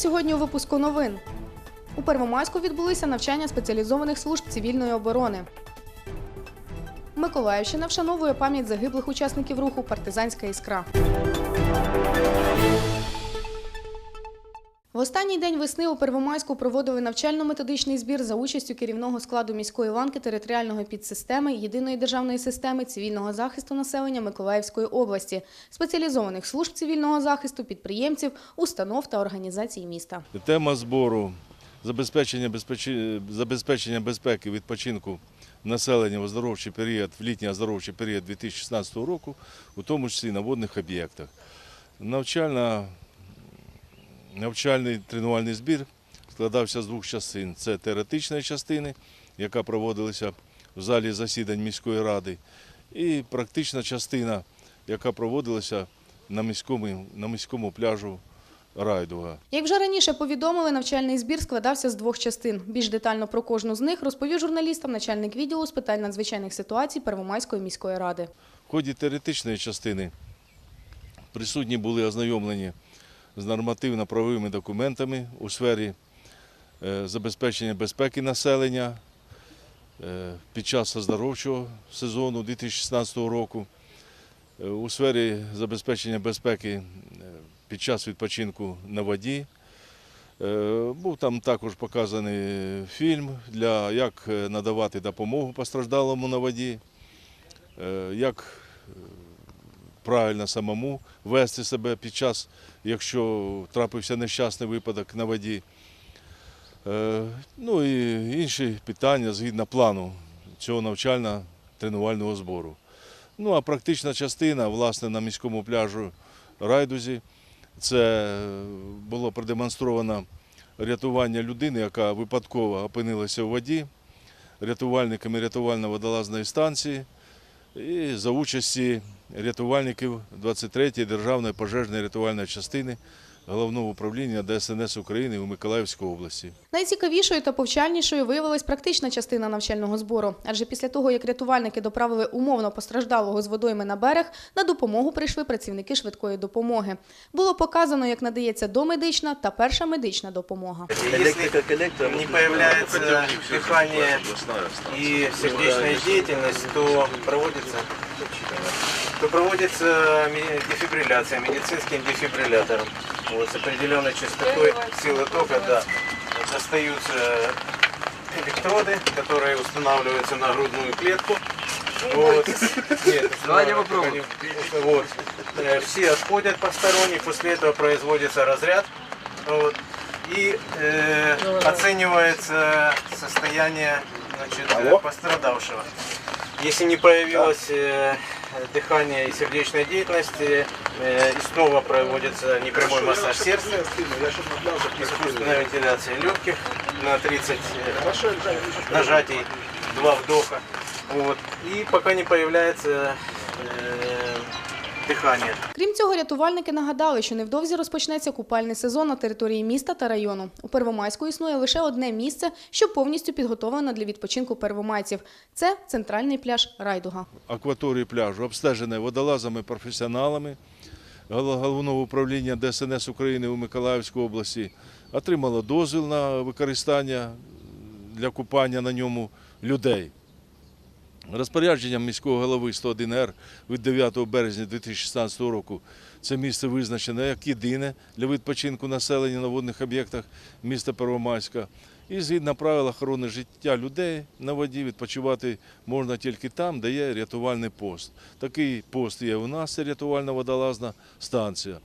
Сьогодні у випуску новин. У Первомайську відбулися навчання спеціалізованих служб цивільної оборони. Миколаївщина вшановує пам'ять загиблих учасників руху Партизанська іскра. Останній день весни у Первомайську проводили навчально-методичний збір за участю керівного складу міської ланки територіальної підсистеми єдиної державної системи цивільного захисту населення Миколаївської області, спеціалізованих служб цивільного захисту, підприємців, установ та організацій міста. Тема збору забезпечення, забезпечення безпеки відпочинку населення в оздоровчий період, в літній оздоровчий період 2016 року, у тому числі на водних об'єктах. Навчальна, навчальний тренувальний збір складався з двох частин. Це теоретичної частини, яка проводилася в залі засідань міської ради, і практична частина, яка проводилася на міському, на міському пляжу Райдуга. Як вже раніше повідомили, навчальний збір складався з двох частин. Більш детально про кожну з них розповів журналістам начальник відділу з питань надзвичайних ситуацій Первомайської міської ради. В ході теоретичної частини присутні були ознайомлені з нормативно-правовими документами у сфері е, забезпечення безпеки населення е, під час оздоровчого сезону 2016 року, е, у сфері забезпечення безпеки під час відпочинку на воді. Був там також показаний фільм для як надавати допомогу постраждалому на воді, як правильно самому вести себе під час, якщо трапився нещасний випадок на воді. Е, Ну і інші питання згідно плану цього навчально-тренувального збору. Ну а практична частина, власне, на міському пляжу Райдузі, це було продемонстровано рятування людини, яка випадково опинилася в воді, рятувальниками рятувально-водолазної станції і за участі рятувальників 23-ї державної пожежної рятувальної частини Головного управління ДСНС України у Миколаївській області. Найцікавішою та повчальнішою виявилась практична частина навчального збору. Адже після того, як рятувальники доправили умовно постраждалого з водойми на берег, на допомогу прийшли працівники швидкої допомоги. Було показано, як надається домедична та перша медична допомога. Если не появляется дыхание и сердечная деятельность, то проводится, то проводится дефибрилляция медицинским дефибриллятором. Вот, с определенной частотой силы тока да, достаются электроды, которые устанавливаются на грудную клетку. Вот. Нет, Давайте попробуем. Вот. Э, Все отходят посторонние, после этого производится разряд. Вот. И э, оценивается состояние значит, пострадавшего. Если не появилось э, дыхание и сердечная деятельность, э, э, и снова проводится непрямой массаж сердца, искусственная вентиляция легких на 30 э, нажатий, два вдоха. Вот. И пока не появляется дыхание. Крім цього, рятувальники нагадали, що невдовзі розпочнеться купальний сезон на території міста та району. У Первомайську існує лише одне місце, що повністю підготовлено для відпочинку первомайців. Це центральний пляж Райдуга. акваторії пляжу обстежене водолазами, професіоналами Головного управління ДСНС України у Миколаївській області, отримало дозвіл на використання для купання на ньому людей. Розпорядженням міського голови 101Р від 9 березня 2016 року це місце визначено як єдине для відпочинку населення на водних об'єктах міста Первомайська. І згідно правил охорони життя людей на воді відпочивати можна тільки там, де є рятувальний пост. Такий пост є у нас, це рятувальна водолазна станція.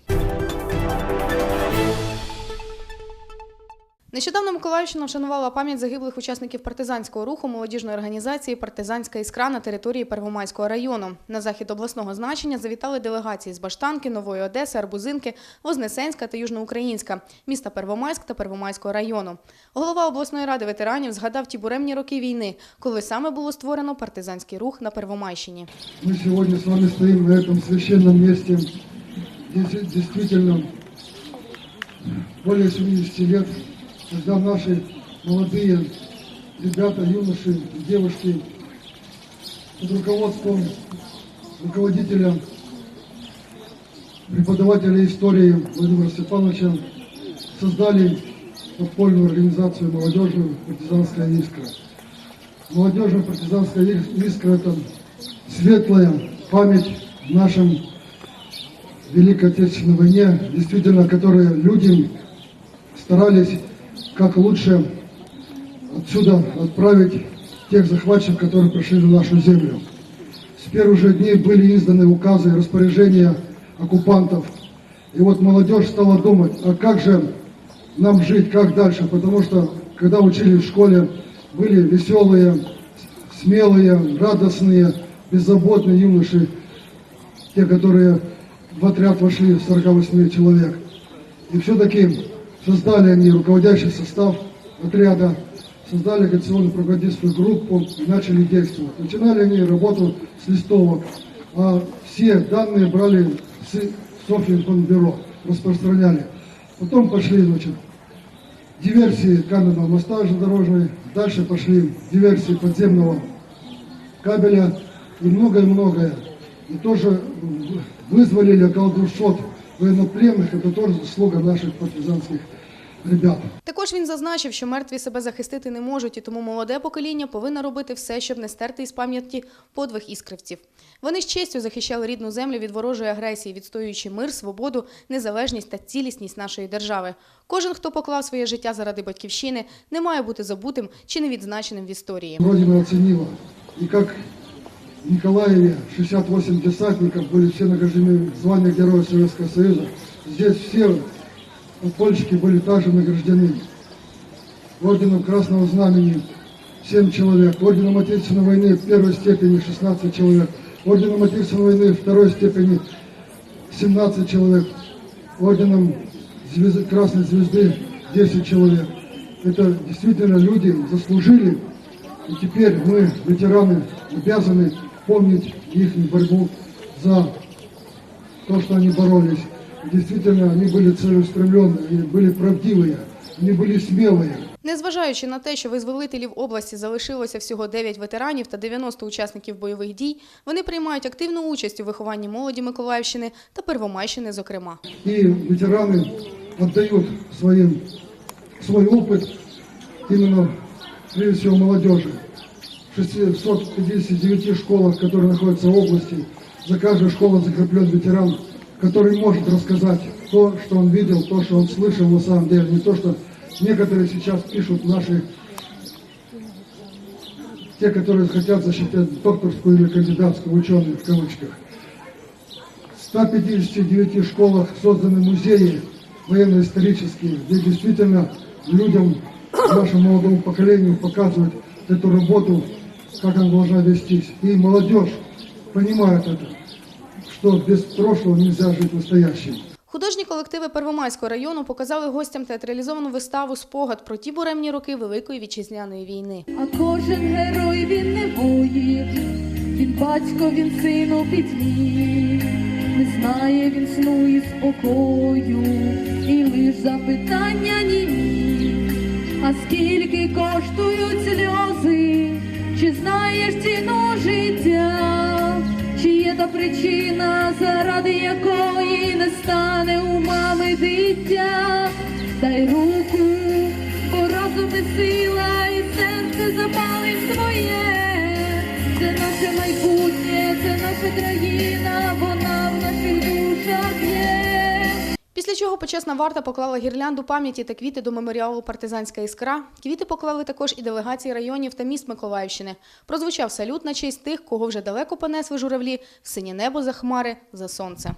Нещодавно Миколаївщина вшанувала пам'ять загиблих учасників партизанського руху молодіжної організації Партизанська іскра на території Первомайського району. На захід обласного значення завітали делегації з Баштанки, Нової Одеси, Арбузинки, Вознесенська та Южноукраїнська, міста Первомайськ та Первомайського району. Голова обласної ради ветеранів згадав ті буремні роки війни, коли саме було створено партизанський рух на Первомайщині. Мы сегодня с вами стоим на этом священном месте. Здесь действительно более 70 лет, когда наши молодые ребята, юноши, девушки под руководством руководителя, преподавателя истории Владимира Степановича создали подпольную организацию молодежную «Партизанская искра». Молодежная партизанская ис- искра – это светлая память в нашем Великой Отечественной войне, действительно, которые люди старались как лучше отсюда отправить тех захватчиков, которые пришли на нашу землю. С первых же дней были изданы указы и распоряжения оккупантов. И вот молодежь стала думать, а как же нам жить, как дальше, потому что когда учили в школе, были веселые, смелые, радостные, беззаботные юноши, те, которые в отряд вошли, 48 человек. И все-таки создали они руководящий состав отряда, создали агитационно-пропагандистскую группу и начали действовать. Начинали они работу с листовок, а все данные брали с Софьи информбюро, распространяли. Потом пошли, значит, диверсии каменного моста железнодорожной, дальше пошли диверсии подземного кабеля и многое-многое. И тоже вызволили около 200 военнопленных, это тоже заслуга наших партизанских ребят. Також він зазначив, що мертві себе захистити не можуть, і тому молоде покоління повинно робити все, щоб не стерти із пам'яті подвиг іскривців. Вони з честю захищали рідну землю від ворожої агресії, відстоюючи мир, свободу, незалежність та цілісність нашої держави. Кожен, хто поклав своє життя заради батьківщини, не має бути забутим чи невідзначеним в історії. Родина оценила. И как Николаеве 68 десантников были все награждены в звании Героя Советского Союза, здесь все подпольщики были также награждены. Орденом Красного Знамени 7 человек, Орденом Отечественной войны первой степени 16 человек, Орденом Отечественной войны второй степени 17 человек, Орденом звезды, Красной Звезды 10 человек. Это действительно люди заслужили и теперь мы, ветераны, обязаны помнить их борьбу за то, что они боролись. И действительно, они были целеустремленные, они были правдивые, они были смелые. Незважаючи на те, що визволителів області залишилося всього 9 ветеранів та 90 учасників бойових дій, вони приймають активну участь у вихованні молоді Миколаївщини та Первомайщини, зокрема. И ветераны отдают своим, свой опыт именно, прежде всего, молодежи. В 659 школах, которые находятся в области, за каждую школу закреплен ветеран, который может рассказать то, что он видел, то, что он слышал на самом деле, не то, что некоторые сейчас пишут наши, те, которые хотят защитить докторскую или кандидатскую ученых в кавычках. В 159 школах созданы музеи военно-исторические, где действительно людям, нашему молодому поколению показывают эту работу, как она должна вестись. И молодежь понимает это, что без прошлого нельзя жить настоящим. Художні колективи Первомайського району показали гостям театралізовану виставу спогад про ті буремні роки Великої вітчизняної війни. А кожен герой він не воїн, він батько, він син у пітьмі, не знає він сну і спокою, і лиш запитання німі. А скільки коштують сльози, чи знаєш ціну життя, чи є та причина, заради якої не стане у мами дитя, дай руку, бо разом і сила, і серце запалить своє. Це наше майбутнє, це наша країна, Чого почесна варта поклала гірлянду пам'яті та квіти до меморіалу Партизанська іскра. Квіти поклали також і делегації районів та міст Миколаївщини. Прозвучав салют на честь тих, кого вже далеко понесли журавлі в синє небо за хмари, за сонце.